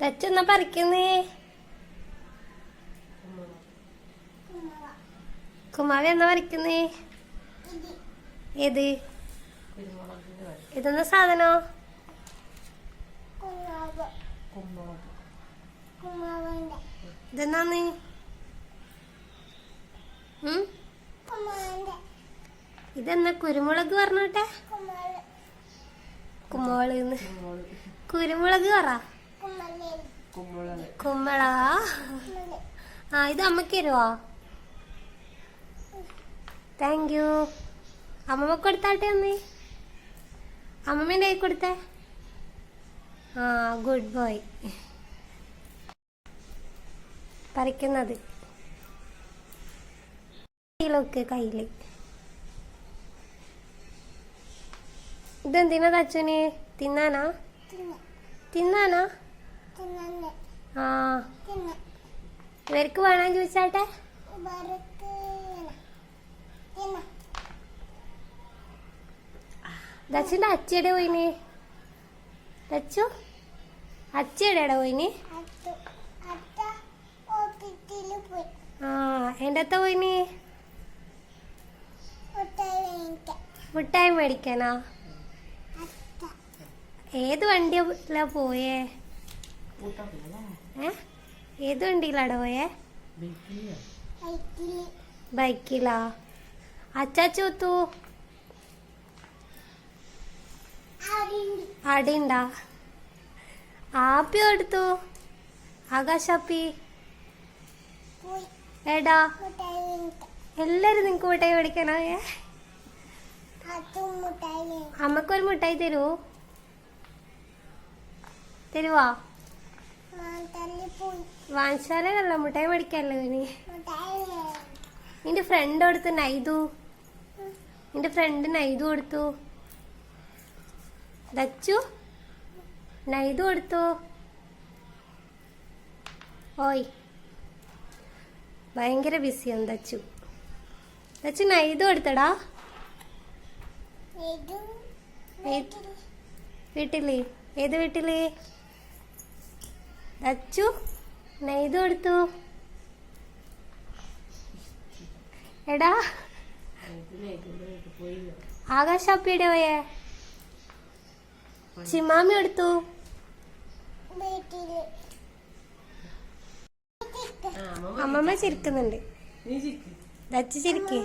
ദച്ചെന്ന പറിക്കുന്നേ. കുമാവ എന്നാ പറിക്കുന്നേ? ഏത്? ഇതെന്ന സാധനോ? ഇതെന്നാന്ന്? ഇതെന്നാ കുരുമുളക് പറഞ്ഞോട്ടെ? കുമ്മോൾ കുരുമുളക്. പറ. കുമ്മള ആ ഇത് അമ്മയ്ക്ക് തരുവോ? താങ്ക് യു അമ്മമ്മ കൊടുത്താട്ടെ അമ്മേ? അമ്മമ്മേന്റെ കൈ കൊടുത്തേ? ആ ഗുഡ് ബോയ് പറിക്കുന്നത്. കയ്യിലൊക്കെ കയ്യിൽ. ഇതെന്തിനാ തച്ചുന്? തിന്നാനാ? തിന്നാനാ? ആ. ഇവർക്ക് വേണം ചോദിച്ചാട്ടെ ദച്ചുന്റെ അച്ചയുടെ പോയിന്? ദച്ചു അച്ചയുടെ പോയിന്? ആ എന്റെ അത്ത പോയിന്? മിഠായി മേടിക്കാനാ? ഏത് വണ്ടിയിലാ പോയേ? ഏത് വണ്ടിയിലാടാ പോയേ? ബൈക്കിലാ. അച്ചാച്ചൂത്തു അടിണ്ടാ ആപ്പി. എടുത്തു ആകാശാപ്പി ഏടാ എല്ലാരും നിങ്ങക്ക് മിഠായി മേടിക്കാനോ ഏ അമ്മക്കൊരു മിഠായി തരൂ. തരുവാ? വാങ്ങിച്ചാലല്ല മുട്ടായി മേടിക്കാല്ലോ ഇനി നിന്റെ ഫ്രണ്ട് കൊടുത്തു നൈതു നിന്റെ ഫ്രണ്ട് നൈതു കൊടുത്തു. ദച്ചു നൈതു കൊടുത്തു. ഓയ്. ഭയങ്കര ബിസിയാണ് ദച്ചു. ദച്ചു നൈതു കൊടുത്തടാ. വീട്ടിൽ. ഏത് വീട്ടിൽ? ദച്ചു നെയ്ത് കൊടുത്തു എടാ ഇതിലേക്ക് പോയി ആകാശാപ്പിയുടെ പോയേ ചിമാമി എടുത്തു ആ അമ്മ അമ്മമ്മ ചിരിക്കുന്നുണ്ട് നീ ചിരിക്ക് ദച്ചു ചിരിക്ക്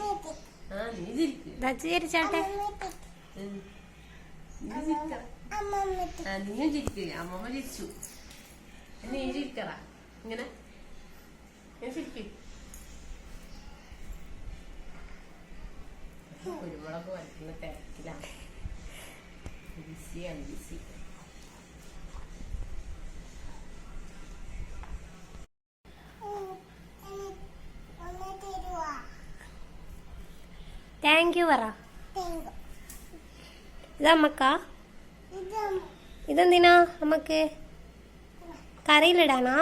ആ നീ ചിരിക്ക് ദച്ചു ചിരിച്ചാട്ടെ ഉം. നീ ചിരിക്ക ആ നീയും ചിരിക്ക് അമ്മമ്മ ചിരിച്ചു നീ ചിരിക്കറ ഇങ്ങനെ. ഞാൻ ചിരിക്ക്. കുരുമുളക് വരയ്ക്കുന്ന തിരക്കിലാണ് ബിസിയാണ് ബിസി താങ്ക് യു പറ. ഇത് അമ്മക്കാ ഇതെന്തിനാ അമ്മയ്ക്ക്? കറിയിലിടാനാ?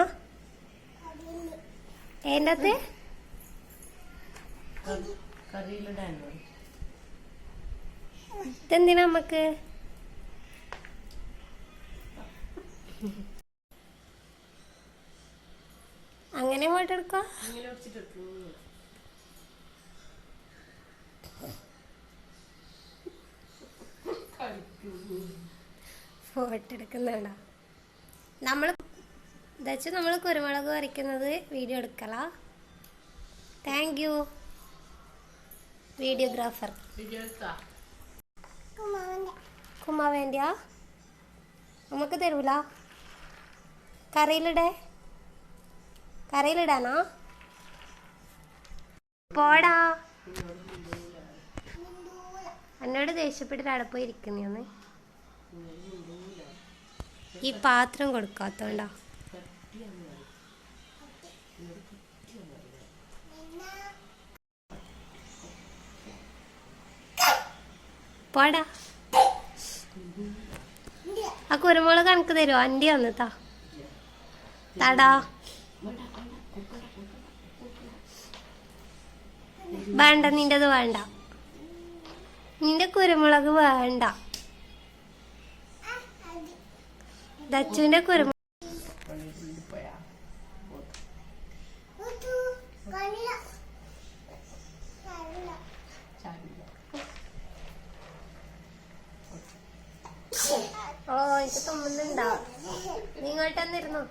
എന്റെ ഇതെന്തിനാ നമുക്ക് അങ്ങനെ പോയിട്ട് എടുക്കോ ഫോട്ടോ എടുക്കുന്നുണ്ടോ നമ്മൾ വെച്ച് നമ്മൾ കുരുമുളക് വരയ്ക്കുന്നത് വീഡിയോ എടുക്കലാ. താങ്ക് യു വീഡിയോഗ്രാഫർ കുമ്മ വേണ്ടിയാ നമുക്ക് തരൂല. കറിയിലിടേ? കറിയിലിടാനാ? പോടാ. എന്നോട് ദേഷ്യപ്പെട്ടിട്ട് അവിടെ ഇരിക്കുന്നേന്ന്. ഈ പാത്രം കൊടുക്കാത്തോണ്ടാ. പോടാ. ആ കുരുമുളക് കണക്ക് തരുമോ അന്റെ ഒന്ന് താ താടാ. വേണ്ട നിന്റെത് വേണ്ട. നിന്റെ കുരുമുളക് വേണ്ട. ദച്ചുവിന്റെ കുരുമുളക് തുമ്മുന്നുണ്ടാവും നീ ഇങ്ങോട്ട് വന്നിരുന്നോ?